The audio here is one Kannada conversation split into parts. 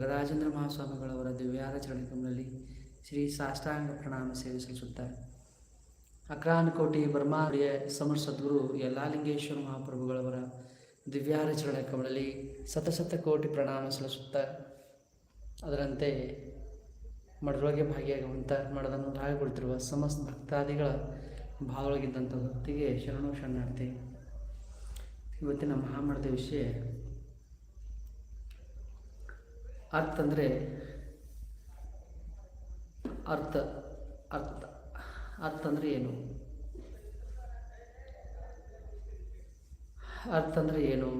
ಗದಾಚಂದ್ರ ಮಹಾಸ್ವಾಮಿಗಳವರ ದಿವ್ಯಾರಚರಣೆಗಳಲ್ಲಿ ಶ್ರೀ ಸಾಷ್ಟಾಂಗ ಪ್ರಣಾಮ ಸೇವೆ ಸಲ್ಲಿಸುತ್ತಾರೆ ಅಕ್ರಾನಕೋಟಿ ಬ್ರಹ್ಮಾರ್ಯ ಸಮರ್ ಸದ್ಗುರು ಯಲ್ಲಾಲಿಂಗೇಶ್ವರ ಮಹಾಪ್ರಭುಗಳವರ ದಿವ್ಯಾರಚರಣೆ ಕಮಲಲ್ಲಿ ಸತಸತ ಕೋಟಿ ಪ್ರಣಾಮ ಸಲ್ಲಿಸುತ್ತಾ ಅದರಂತೆ ಮಡರೊಳಗೆ ಭಾಗಿಯಾಗುವಂಥ ಮಡದನ್ನು ರಾಗಗೊಳ್ತಿರುವ ಸಮಸ್ತ ಭಕ್ತಾದಿಗಳ ಭಾಗವಾಗಿದ್ದಂಥ ಭಕ್ತಿಗೆ ಶರಣು ಶರಣಾರ್ಥಿ. ಇವತ್ತಿನ ಮಹಾಮಠದ ವಿಷಯ ಅರ್ಥ ಅಂದರೆ ಅರ್ಥ ಅರ್ಥ. ಅರ್ಥ ಅಂದರೆ ಏನು? ಅರ್ಥ ಅಂದರೆ ಏನು?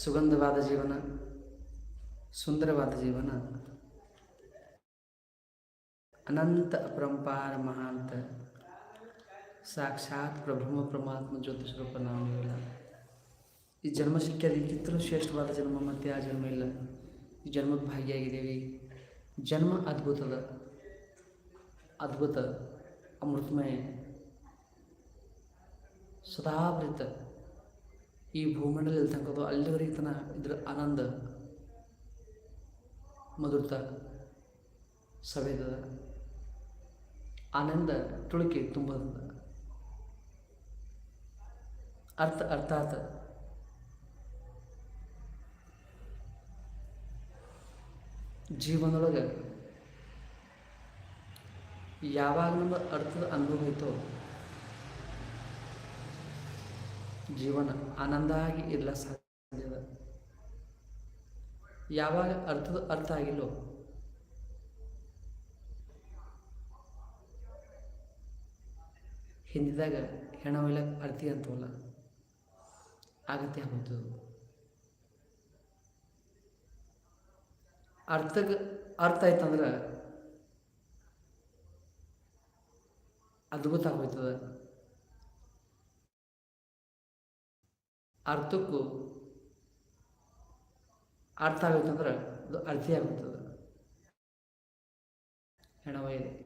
ಸುಗಂಧವಾದ ಜೀವನ, ಸುಂದರವಾದ ಜೀವನ, ಅನಂತ ಅಪರಂಪಾರ ಮಹಾಂತ, ಸಾಕ್ಷಾತ್ ಪ್ರಭ್ರಮ ಪರಮಾತ್ಮ ಜ್ಯೋತಿ ಸ್ವರೂಪ ನಾವಿಲ್ಲ. ಈ ಜನ್ಮ ಸಿಕ್ಕಿದ ಇದಕ್ಕಿಂತಲೂ ಶ್ರೇಷ್ಠವಾದ ಜನ್ಮ, ಮತ್ತೆ ಆ ಜನ್ಮ ಇಲ್ಲ. ಈ ಜನ್ಮಕ್ಕೆ ಭಾಗಿಯಾಗಿದ್ದೀವಿ. ಜನ್ಮ ಅದ್ಭುತದ, ಅದ್ಭುತ, ಅಮೃತಮಯ, ಸದಾವೃತ. ಈ ಭೂಮಂಡಲ ಇರ್ತಕ್ಕಂಥ ಅಲ್ಲಿವರೆಗೆ ತನ ಇದ್ರ ಆನಂದ, ಮಧುರತ, ಸವೇದದ, ಆನಂದ, ತುಳುಕಿ, ತುಂಬದ. ಅರ್ಥ, ಅರ್ಥಾತ್ ಜೀವನದೊಳಗೆ ಯಾವಾಗ ನಮ್ಮ ಅರ್ಥದ ಅನುಭವ ಐತೋ ಜೀವನ ಆನಂದ ಆಗಿ ಇರಲ ಸಾಧ್ಯದ ಯಾವಾಗ ಅರ್ಥದ ಅರ್ಥ ಆಗಿಲ್ಲೋ. ಹಿಂದಿದಾಗ ಹೆಣವಿಲ್ಲ ಅರ್ತಿ ಅಂತವಲ್ಲ. ಆಗತ್ತೆ ಆಗೋದು. ಅರ್ಥಕ್ಕೆ ಅರ್ಥ ಆಯ್ತಂದ್ರೆ ಅದ್ಭುತ ಆಗೋಯ್ತದ ಅರ್ಥಕ್ಕೂ ಅರ್ಥ ಆಗೋಯ್ತಂದ್ರೆ ಅದು ಅರ್ಥಿ ಆಗುತ್ತದೆ ಇದೆ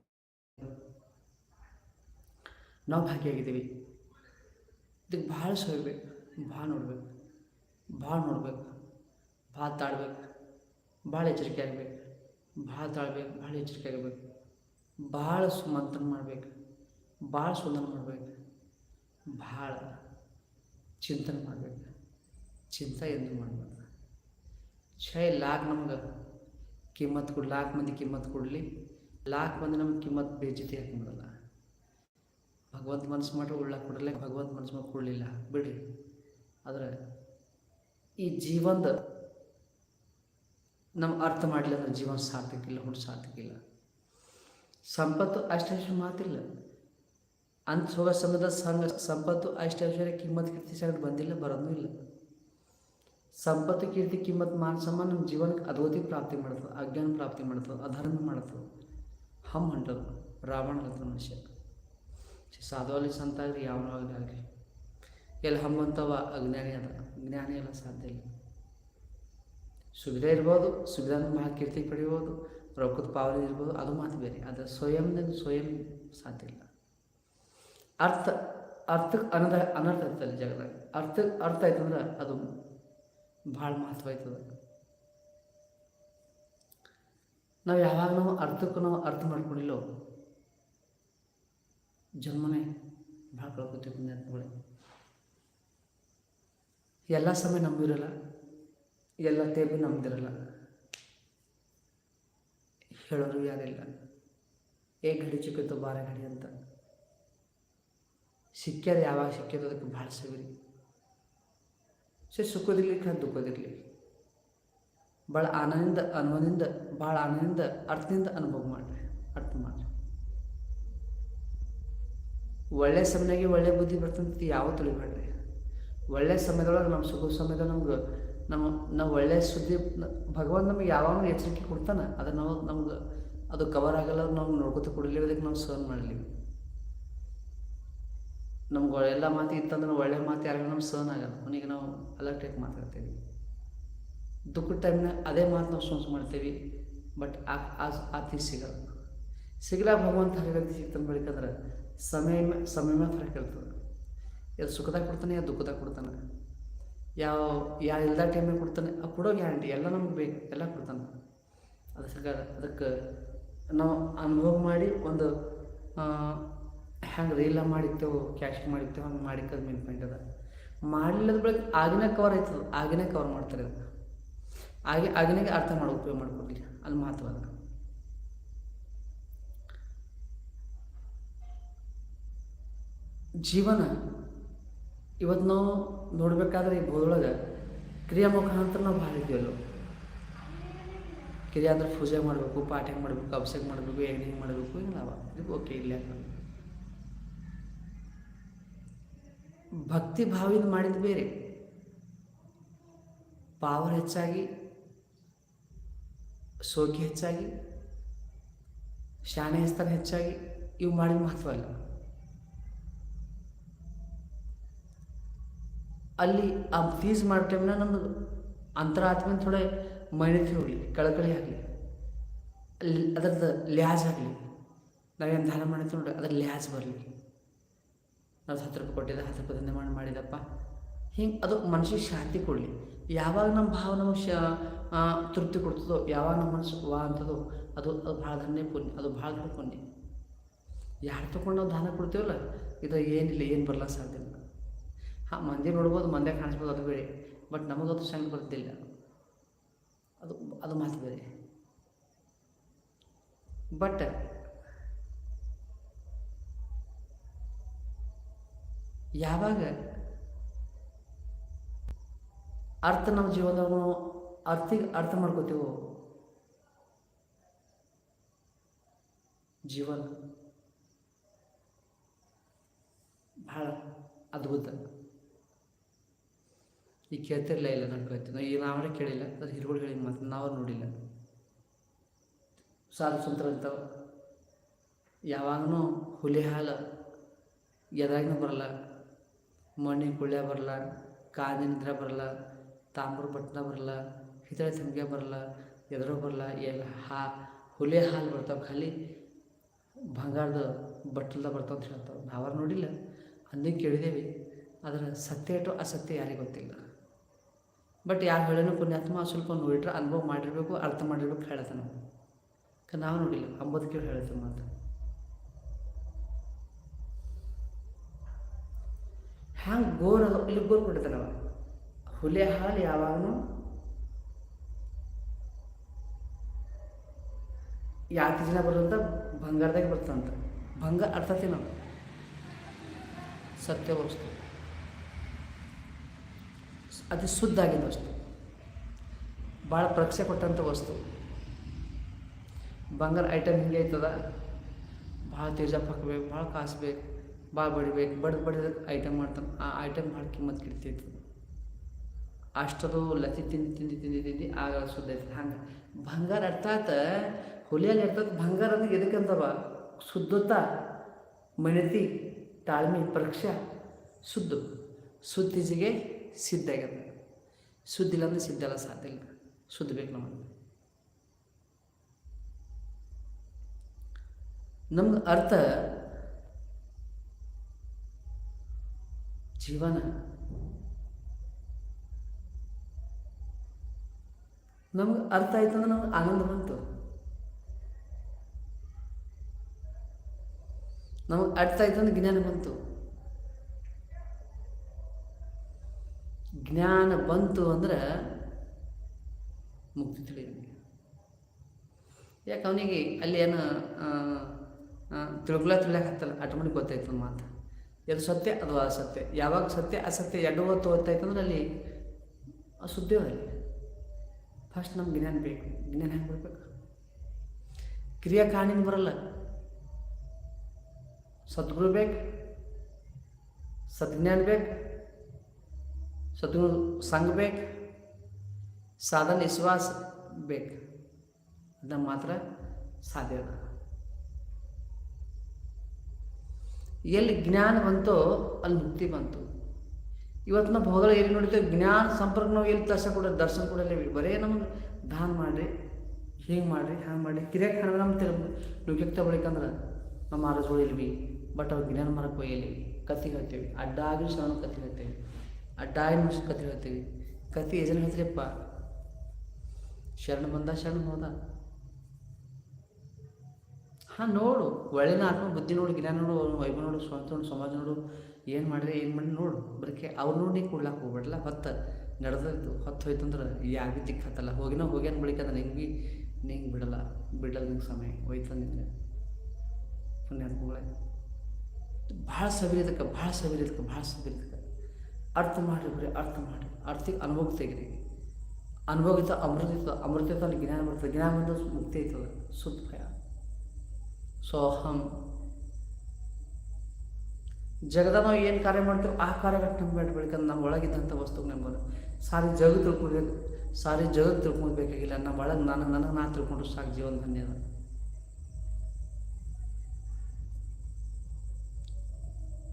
ನಾವು ಭಾಗಿಯಾಗಿದ್ದೀವಿ. ಇದಕ್ಕೆ ಭಾಳ ಸೋಯ್ಬೇಕು ಭಾಳ ನೋಡ್ಬೇಕು. ಭಾಳ ನೋಡ್ಬೇಕು. ಭಾಳ ತಾಳ್ಬೇಕು. ಭಾಳ ಎಚ್ಚರಿಕೆ ಆಗಬೇಕು. ಭಾಳ ತಾಳ್ಬೇಕು, ಭಾಳ ಎಚ್ಚರಿಕೆ ಆಗಬೇಕು. ಭಾಳ ಸುಮಂತ್ರ ಮಾಡ್ಬೇಕು. ಭಾಳ ಸುಂದರ ಮಾಡ್ಬೇಕು. ಭಾಳ ಚಿಂತನೆ ಮಾಡ್ಬೇಕು. ಚಿಂತೆ ಎಂದು ಮಾಡ್ಬೇಕು. ಛೇ, ಲಾಕ್ ನಮ್ಗೆ. ಕಿಮ್ಮತ್ತು ಕೊಡ್, ಲಾಕ್ ಮಂದಿ ಕಿಮ್ಮತ್ತು ಕೊಡಲಿ. ಲಾಕ್ ಮಂದಿ ನಮ್ಗೆ ಕಿಮ್ಮತ್ತು ಬೇಜತಿ ಮಾಡಲ್ಲ ಭಗವಂತ ಮನಸ್ಸು ಮಾಡಿ ಉಳ್ಳಾಕ ಕೊಡಲ್ಲ, ಭಗವಂತ ಮನಸ್ಸು ಮಾಡಿ ಕೊಡಲಿಲ್ಲ. ಬಿಡ್ರಿ. ಆದರೆ ಈ ಜೀವನದ ನಮ್ಮ ಅರ್ಥ ಮಾಡಲಿಲ್ಲ ಅಂದ್ರೆ ಜೀವನ ಸಾರ್ಥಕ ಇಲ್ಲ ಹುಟ್ಟು ಸಾರ್ಥಕ ಇಲ್ಲ. ಸಂಪತ್ತು ಅಷ್ಟೈಶ್ವರ್ಯ ಮಾತಿಲ್ಲ. ಅಂತ ಹೋಗೋ ಸಮಯದ ಸಂಘ ಸಂಪತ್ತು ಅಷ್ಟೈಶ್ವರ್ಯ ಕಿಮ್ಮತ್, ಕೀರ್ತಿ ಸಗಟ್ ಬಂದಿಲ್ಲ, ಬರೋದೂ ಇಲ್ಲ. ಸಂಪತ್ತು, ಕೀರ್ತಿ, ಕಿಮ್ಮತ್, ಮಾನ ನಮ್ಮ ಜೀವನಕ್ಕೆ ಅಧೋತಿ ಪ್ರಾಪ್ತಿ ಮಾಡ್ತದೆ, ಅಜ್ಞಾನ ಪ್ರಾಪ್ತಿ ಮಾಡ್ತದೆ, ಅಧರ್ಮ ಮಾಡ್ತದೆ. ಹಮ್ ಹೊಂಟದ ರಾವಣ ಹತ್ರ ಮನುಷ್ಯ. ಸಾಧುವಲ್ಲಿ ಸಂತ ಆಗಲಿ ಯಾವನೂ ಆಗಲಿ ಆಗಲಿ. ಎಲ್ಲಿ ಹಮ್ಮಂತವ ಅಜ್ಞಾನಿ ಅದ. ಜ್ಞಾನಿ ಎಲ್ಲ ಸಾಧ್ಯ ಇಲ್ಲ. ಸುವಿಧೆ ಇರ್ಬೋದು ಭಾಳ ಕೀರ್ತಿ ಪಡಿಬೋದು ರೊಕ್ಕದ ಪಾವನೆ ಇರ್ಬೋದು, ಅದು ಮಾತು ಬೇರೆ. ಆದರೆ ಸ್ವಯಂದಿಂದ ಸ್ವಯಂ ಸಾಧ್ಯ ಇಲ್ಲ. ಅರ್ಥ ಅರ್ಥಕ್ಕೆ ಅನದ ಅನರ್ಥ ಇರ್ತದೆ ಜಗದಾಗ. ಅರ್ಥಕ್ಕೆ ಅರ್ಥ ಆಯ್ತಂದ್ರೆ ಅದು ಭಾಳ ಮಹತ್ವ ಆಯ್ತದ. ನಾವು ಯಾವಾಗ ನಾವು ಅರ್ಥಕ್ಕೂ ನಾವು ಅರ್ಥ ಮಾಡ್ಕೊಂಡಿಲ್ಲೋ, ಜನ್ಮನೇ ಭಾಳ ಕಳ್ಕೊತೀವಿ ಎಲ್ಲ ಸಮಯ ನಮ್ಮಿರಲ್ಲ ಎಲ್ಲ ಟೇಬಿ ನಮ್ದಿರಲ್ಲ. ಹೇಳೋರು ಯಾರಿಲ್ಲ. ಏ ಗಡಿ ಚಿಕ್ಕಿತ್ತು ಬಾರ ಗಡಿ ಅಂತ. ಸಿಕ್ಕ್ಯಾರ ಯಾವಾಗ ಸಿಕ್ಕಿದ್ದು ಅದಕ್ಕೆ ಭಾಳ ಸಿಗ್ರಿ ಸರಿ ಸುಖದಿರ್ಲಿ ದುಃಖದಿರಲಿ. ಭಾಳ ಆನಂದ ಅನುಭವದಿಂದ, ಭಾಳ ಆನಂದ ಅರ್ಥದಿಂದ ಅನುಭವ ಮಾಡಿರಿ, ಅರ್ಥ ಮಾಡಿರಿ. ಒಳ್ಳೆ ಸಮಯಾಗೆ ಒಳ್ಳೆ ಬುದ್ಧಿ ಬರ್ತಂತ ಯಾವ ತಿಳಿಬೇಡ್ರಿ ಒಳ್ಳೆ ಸಮಯದೊಳಗೆ ನಮ್ಮ ಸುಖ ಸಮಯದಾಗ ನಮ್ಗೆ ನಮ್ಮ ನಾವು ಒಳ್ಳೆಯ ಸುದ್ದಿ, ಭಗವಾನ್ ನಮಗೆ ಯಾವಾಗ ಎಚ್ಚರಿಕೆ ಕೊಡ್ತಾನೆ. ಅದು ನಾವು ನಮ್ಗೆ ಅದು ಕವರ್ ಆಗಲ್ಲ ನಾವು ನೋಡ್ಕೊತ ಕೊಡಲಿ ಅದಕ್ಕೆ ನಾವು ಸರ್ನ್ ಮಾಡಲಿ ನಮ್ಗೆ ಎಲ್ಲ ಮಾತು ಇತ್ತಂದ್ರೆ ಒಳ್ಳೆ ಮಾತು ಯಾರಿಗೂ ನಮ್ಗೆ ಸರ್ನ್ ಆಗಲ್ಲ. ಅವನಿಗೆ ನಾವು ಅಲರ್ಟಾಗಿ ಮಾತಾಡ್ತೀವಿ. ದುಃಖದ ಟೈಮ್ನ ಅದೇ ಮಾತು ನಾವು ಸೋನ್ಸ್ ಮಾಡ್ತೀವಿ. ಬಟ್ ಆ ಆ ತೀ ಸಿಗಲ್ಲ. ಸಿಗಲ್ಲ ಭಗವಂತ ಹಾಗಾಗಿ ಸಿಗ್ತಾನೆ ಬಳಿಕಂದ್ರೆ ಸಮಯ ಸಮಯ ಫರಕ್ ಇರ್ತದೆ ಇದು ಸುಖದಾಗ ಕೊಡ್ತಾನೆ ಅದು ದುಃಖದಾಗ ಕೊಡ್ತಾನೆ. ಯಾವ ಯಾವ ಎಲ್ಲ ಟೈಮಿಗೆ ಕೊಡ್ತಾನೆ ಆ ಕೊಡೋ ಗ್ಯಾರಂಟಿ ಎಲ್ಲ ನಮ್ಗೆ ಬೇಕು, ಎಲ್ಲ ಕೊಡ್ತಾನೆ. ಅದಕ್ಕೆ ಅದಕ್ಕೆ ನಾವು ಅನುಭವ ಮಾಡಿ ಒಂದು ಹೆಂಗೆ ರೀಲ ಮಾಡಿರ್ತೇವೆ ಕ್ಯಾಶ್ ಮಾಡಿರ್ತೇವೆ ಹಂಗೆ ಮಾಡಿಕ್ಕದು ಮೇನ್ ಪಾಯಿಂಟ್ ಅದ. ಮಾಡಲಿಲ್ಲದ ಬಳಿಕ ಆಗಿನ ಕವರ್ ಆಯ್ತದ, ಆಗಿನ ಕವರ್ ಮಾಡ್ತಾರೆ ಅದಕ್ಕೆ ಆಗಿ, ಆಗಿನಾಗೆ ಅರ್ಥ ಮಾಡೋ ಉಪಯೋಗ ಮಾಡ್ಕೊಡ್ಲಿ ಅಲ್ಲಿ ಮಹತ್ವ ಅದ. ಜೀವನ ಇವತ್ತು ನಾವು ನೋಡಬೇಕಾದ್ರೆ ಈ ಬೋಧೊಳಗೆ ಕ್ರಿಯಾ ಮುಖಾಂತರ ನಾವು ಭಾಳ ಇದ್ದೀವಲ್ಲ ಕ್ರಿಯೆ ಅಂದ್ರೆ ಪೂಜೆ ಮಾಡಬೇಕು, ಪಾಠ ಹೆಂಗೆ ಮಾಡಬೇಕು, ಅಭಿಷೇಕ ಮಾಡಬೇಕು ಹೆಂಗೆ ಹೆಂಗೆ ಮಾಡಬೇಕು ಹಿಂಗೆ ಇದು ಓಕೆ, ಇಲ್ಲ ಭಕ್ತಿ ಭಾವಿನ ಮಾಡಿದ ಬೇರೆ. ಪಾವರ್ ಹೆಚ್ಚಾಗಿ ಸೋಕಿ ಹೆಚ್ಚಾಗಿ, ಶಾಣೆ ಹೆಸ್ತಾನ ಹೆಚ್ಚಾಗಿ ಇವು ಮಾಡಿದ ಮಹತ್ವ ಇಲ್ಲ ಅಲ್ಲಿ ಆ ಫೀಸ್ ಮಾಡೋ ಟೈಮ್ನ ನಮ್ಮದು ಅಂತರಾತ್ಮ ಥೋಡೆ ಮೈಣತಿ ಹೋಗಲಿ ಕಳಕಳಿ ಆಗಲಿ. ಅಲ್ಲಿ ಅದರದ್ದು ಲ್ಯಾಜ್ ಆಗಲಿ. ನಾವೇನು ದಾನ ಮಾಡಿರ್ತೀವಿ ನೋಡಿ ಅದ್ರ ಲ್ಯಾಜ್ ಬರಲಿ. ನಾವು ಹತ್ತು ರೂಪಾಯಿ ಕೊಟ್ಟಿದ್ದ, ಹತ್ತು ರೂಪಾಯಿ ದಂಧೆ ಮಾಡಿ ಮಾಡಿದಪ್ಪ. ಹಿಂಗೆ ಅದು ಮನಸ್ಸಿಗೆ ಶಾಂತಿ ಕೊಡಲಿ. ಯಾವಾಗ ನಮ್ಮ ಭಾವ ನಮಗೆ ಶ ತೃಪ್ತಿ ಕೊಡ್ತದೋ, ಯಾವಾಗ ನಮ್ಮ ಮನಸ್ಸು ವಾ ಅಂತದೋ, ಅದು ಅದು ಭಾಳ ಧನ್ಯ ಪುಣ್ಯ, ಅದು ಭಾಳ ದೊಡ್ಡ ಪುಣ್ಯ. ಯಾರು ತೊಗೊಂಡು ನಾವು ದಾನ ಕೊಡ್ತೀವಲ್ಲ, ಇದು ಏನಿಲ್ಲ, ಏನು ಬರಲ್ಲ ಸಾಧ್ಯ ಹಾಂ, ಮಂದಿ ನೋಡ್ಬೋದು, ಮಂದೆ ಕಾಣಿಸ್ಬೋದು, ಅದು ಬೇರೆ. ಬಟ್ ನಮಗದು ಸಂಗ ಬರ್ತಿಲ್ಲ ಅದು ಅದು ಮಾತು ಬೇರೆ. ಬಟ್ ಯಾವಾಗ ಅರ್ಥ ನಮ್ಮ ಜೀವನದಾಗ ಅರ್ಥಿಗೆ ಅರ್ಥ ಮಾಡ್ಕೋತೀವೋ? ಜೀವನ ಭಾಳ ಅದ್ಭುತ. ಈಗ ಕೇಳ್ತಿರಲಿಲ್ಲ ಇಲ್ಲ ನಾನು ಕೇಳ್ತೀನಿ ಈಗ ನಾವೇ ಕೇಳಿಲ್ಲ. ಅದು ಹಿರುಗಳು ಹೇಳಿದ ಮಾತು ನಾವು ನೋಡಿಲ್ಲ. ಸಾಧು ಸಂತರ ಅಂತ ಯಾವಾಗನೂ ಹುಲಿ ಹಾಲು ಎದಾಗೂ ಬರಲ್ಲ. ಮಣ್ಣಿನ ಕುಳ್ಯ ಬರಲ್ಲ. ಕಾದಿನ ನಿದ್ರೆ ಬರಲ್ಲ. ತಾಮ್ರ ಬಟ್ಟನ ಬರಲ್ಲ. ಹಿತಳೆ ಸಂಖ್ಯೆ ಬರಲ್ಲ. ಎದುರು ಬರಲ್ಲ. ಎಲ್ಲ ಹಾ ಹುಲಿ ಹಾಲು ಬರ್ತಾವೆ. ಖಾಲಿ ಬಂಗಾರದ ಬಟ್ಟಲ್ದ ಬರ್ತಾವಂತ ಹೇಳ್ತಾವೆ. ನಾವಾರು ನೋಡಿಲ್ಲ. ಅಂದೇ ಕೇಳಿದ್ದೇವೆ ಅದರ ಸತ್ಯ ಇಟ್ಟು ಅಸತ್ಯ ಯಾರಿಗೆ ಗೊತ್ತಿಲ್ಲ. ಬಟ್ ಯಾರು ಹೇಳೋನು ಪುಣ್ಯಾತ್ಮ ಸ್ವಲ್ಪ ನೋಡಿಟ್ರೆ ಅನುಭವ ಮಾಡಿರಬೇಕು, ಅರ್ಥ ಮಾಡಿರ್ಬೇಕು ಹೇಳ್ತಾನೆ. ನಾವು ನಾವು ನೋಡಿಲ್ಲ ಅಂಬದು ಕೇಳಿ ಮಾತು ಹ್ಯಾಂಗೆ ಗೋರ್ ಅದು ಇಲ್ಲಿ ಗೋರ್ ಕೊಡ್ತಾನವ ಹುಲೆ ಹಾಲು ಯಾವಾಗಲೂ ಯಾಕೆ ಜನ ಬರೋದಂತ ಬಂಗಾರದಾಗ ಬರ್ತಂತ ಬಂಗಾರ ಅರ್ಥತಿ ನಾವು ಸತ್ಯ ವಸ್ತು. ಅತಿ ಶುದ್ಧ ಆಗಿದ್ದ ವಸ್ತು ಭಾಳ ಪರೀಕ್ಷೆ ಕೊಟ್ಟಂಥ ವಸ್ತು. ಬಂಗಾರ ಐಟಮ್ ಹಿಂಗೆ ಆಯ್ತದ ಭಾಳ ತೇಜಪ್ ಹಾಕ್ಬೇಕು ಭಾಳ ಕಾಸ್ಬೇಕು, ಭಾಳ ಬಡಿಬೇಕು, ಬಡ್ದು ಬಡಿದ ಐಟಮ್ ಮಾಡ್ತಾನೆ. ಆ ಐಟಮ್ ಭಾಳ ಕಿಮ್ಮತ್ತು ಕಿಡ್ತೈತಿ. ಅಷ್ಟದು ಲತಿ ತಿಂದು ತಿಂದು ತಿಂದು ತಿಂದು ಆಗ ಶುದ್ಧ ಐತಿ ಹಂಗೆ ಬಂಗಾರ ಅರ್ಥಾತ ಹುಲಿಯಲ್ಲಿ ಇರ್ತದೆ ಬಂಗಾರ ಅಂದ್ರೆ ಎದಕ್ಕಂತವ ಶುದ್ಧತ, ಮಣಿತಿ, ತಾಳ್ಮೆ, ಪರೀಕ್ಷೆ, ಶುದ್ಧ. ಶುದ್ಧಿಜಿಗೆ ಸಿದ್ಧ ಆಗ್ಯದ ಸುದ್ದಿ ಇಲ್ಲ ಅಂದ್ರೆ ಸಿದ್ಧ ಎಲ್ಲ ಸಾಧ್ಯ ಇಲ್ಲ. ಸುದ್ದಿ ಬೇಕು ನಮಗೆ. ನಮ್ಗೆ ಅರ್ಥ ಜೀವನ. ನಮ್ಗೆ ಅರ್ಥ ಆಯ್ತು ಅಂದ್ರೆ ನಮ್ಗೆ ಆನಂದ ಬಂತು. ನಮಗೆ ಅರ್ಥ ಆಯ್ತು ಅಂದ್ರೆ ಜ್ಞಾನ ಬಂತು. ಜ್ಞಾನ ಬಂತು ಅಂದ್ರೆ ಮುಕ್ತಿ ತಿಳಿದ ಯಾಕೆ ಅವನಿಗೆ ಅಲ್ಲಿ ಏನು ತಿಳ್ಕೊಳ ತಿಳಿಯಕ್ಕೆ ಹತ್ತಲ್ಲ. ಆಟೋಮೆಟಿಕ್ ಗೊತ್ತಾಯ್ತು ಮಾತು. ಇದು ಸತ್ಯ, ಅದು ಅಸತ್ಯ. ಯಾವಾಗ ಸತ್ಯ, ಅಸತ್ಯ ಎರಡು ಹೊತ್ತು ಗೊತ್ತಾಯ್ತು ಅಂದ್ರೆ ಅಲ್ಲಿ ಸುದ್ದಿ ಅಲ್ಲಿ. ಫಸ್ಟ್ ನಮ್ಗೆ ಜ್ಞಾನ ಬೇಕು. ಜ್ಞಾನ ಹೆಂಗೆ ಬರ್ಬೇಕು? ಕ್ರಿಯಾ ಕಾಣಿನ ಬರಲ್ಲ. ಸದ್ಗುರು ಬೇಕು. ಸದ್ಜ್ಞಾನ ಬೇಕು. ಸದ್ಗುರು ಸಂಘ ಬೇಕು, ಸಾಧನ ವಿಶ್ವಾಸ ಬೇಕು. ಅದನ್ನ ಮಾತ್ರ ಸಾಧ್ಯ ಅದ. ಎಲ್ಲಿ ಜ್ಞಾನ ಬಂತೋ ಅಲ್ಲಿ ಮುಕ್ತಿ ಬಂತು. ಇವತ್ತು ನಾವು ಭೋಗಲ ಎಲ್ಲಿ ನೋಡಿದ್ದೇವೆ ಜ್ಞಾನ ಸಂಪರ್ಕ ನಾವು ಎಲ್ಲಿ ದರ್ಶನ ಕೊಡ ದರ್ಶನ ಕೊಡಲ್ಲ ಬರೇ ನಮ್ಗೆ ದಾನ ಮಾಡಿರಿ, ಹಿಂಗೆ ಮಾಡಿರಿ ಹಂಗೆ ಮಾಡಿರಿ. ಕಿರೇ ಹಣ ನಮ್ಮ ತಿರು ಲೋಕಕ್ಕೆ ತಗೊಳಿಕಂದ್ರೆ ನಮ್ಮ ಆರೋಗ್ಯಗಳು ಇಲ್ವಿ ಬಟ್ ಅವ್ರು ಜ್ಞಾನ ಮರಕ್ಕೆ ಒಯ್ಯಲಿ ಕತ್ತಿ ಹೇಳ್ತೇವೆ ಅಡ್ಡ ಆಗಿ ಶ್ರವಣ ಕತ್ತಿ ಹೇಳ್ತೇವೆ. ಆ ಡಾಯಿ ನಿಮಿಷ ಕತೆ ಹೇಳ್ತೀವಿ. ಕತೆ ಏಜನ್ ಹೇಳ್ತೀರಪ್ಪ ಶರಣ ಬಂದ ಶರಣ ಹೋದ. ಹಾಂ, ನೋಡು. ಒಳ್ಳೆನ ಆತ್ಮ, ಬುದ್ಧಿ ನೋಡು ಗಿಡ ನೋಡು ವೈಭವ ನೋಡು, ಸ್ವಂತ ನೋಡು, ಸಮಾಜ ನೋಡು. ಏನು ಮಾಡಿದ್ರೆ ಏನು ಮಾಡಿ ನೋಡು. ಬರಕೆ ಅವ್ರು ನೋಡಿ ಕೊಡ್ಲಾಕೆ ಹೋಗ್ಬಿಡಲ್ಲ ಹೊತ್ತು ನಡೆದದ್ದು ಹೊತ್ತು ಹೋಯ್ತಂದ್ರೆ ಈ ಭೀ ತಿಕ್ಕತ್ತಲ್ಲ ಹೋಗಿನ ಹೋಗ್ಯಾನ ಬಳಿಕ ಅಂದ್ರೆ ನಿಂಗೆ ಭೀ ನಿಂಗೆ ಬಿಡಲ್ಲ. ಬಿಡಲ್ಲ ನಿಂಗೆ ಸಮಯ. ಹೋಯ್ತು ನಿಂಗೆ ಪುಣ್ಯ ಭಾಳ ಸಬೀರ್ ಇದಕ್ಕೆ, ಭಾಳ ಸವಿರದಕ್ಕೆ ಭಾಳ ಸಬೀರ್ ಇದಕ್ಕೆ. ಅರ್ಥ ಮಾಡಿ ಬರೀ ಅರ್ಥ ಮಾಡಿ ಅರ್ಥಕ್ಕೆ ಅನುಭವ ತೆಗಿರಿ. ಅನುಭವಿತ ಅಮೃತ ಅಲ್ಲಿ ಜ್ಞಾನ ಬರ್ತದೆ. ಜ್ಞಾನ ಬಂದ ಮುಕ್ತಿ ಆಯ್ತದ ಸುಖ ಸೋಹಂ ಜಗದ ನಾವು ಏನು ಕಾರ್ಯ ಮಾಡ್ತೀವಿ ಆ ಕಾರ್ಯಗಳು ನಂಬೇಡ ಬೆಳಕಂದ್ರೆ ನಮ್ಮ ಒಳಗಿದ್ದಂಥ ವಸ್ತು ನಂಬೋದು ಸಾರಿ ಜಗ ತಿಳ್ಕೊಬೇಕು. ಸಾರಿ ಜಗ ತಿಳ್ಕೊಬೇಕಾಗಿಲ್ಲ. ನಮ್ಮ ಒಳಗೆ ನಾನು ನನಗೆ ನಾನು ತಿಳ್ಕೊಂಡ್ರು ಸಾಕು. ಜೀವನ ಧನ್ಯ ಅದ.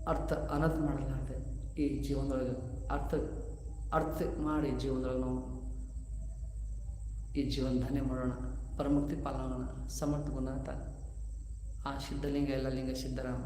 ಅರ್ಥ ಅನರ್ಥ ಮಾಡಲಾರ್ದೆ. ಈ ಜೀವನದೊಳಗೆ ಅರ್ಥ ಅರ್ಥ ಮಾಡಿ ಜೀವನದೊಳಗೆ ನಾವು ಈ ಜೀವನ ಧನ್ಯ ಮಾಡೋಣ, ಪರಮುಕ್ತಿ ಪಾಲೋಣ ಸಮರ್ಥ ಗುಣಾತ. ಆ ಸಿದ್ಧಲಿಂಗ, ಎಲ್ಲ ಲಿಂಗ ಸಿದ್ದರಾಮ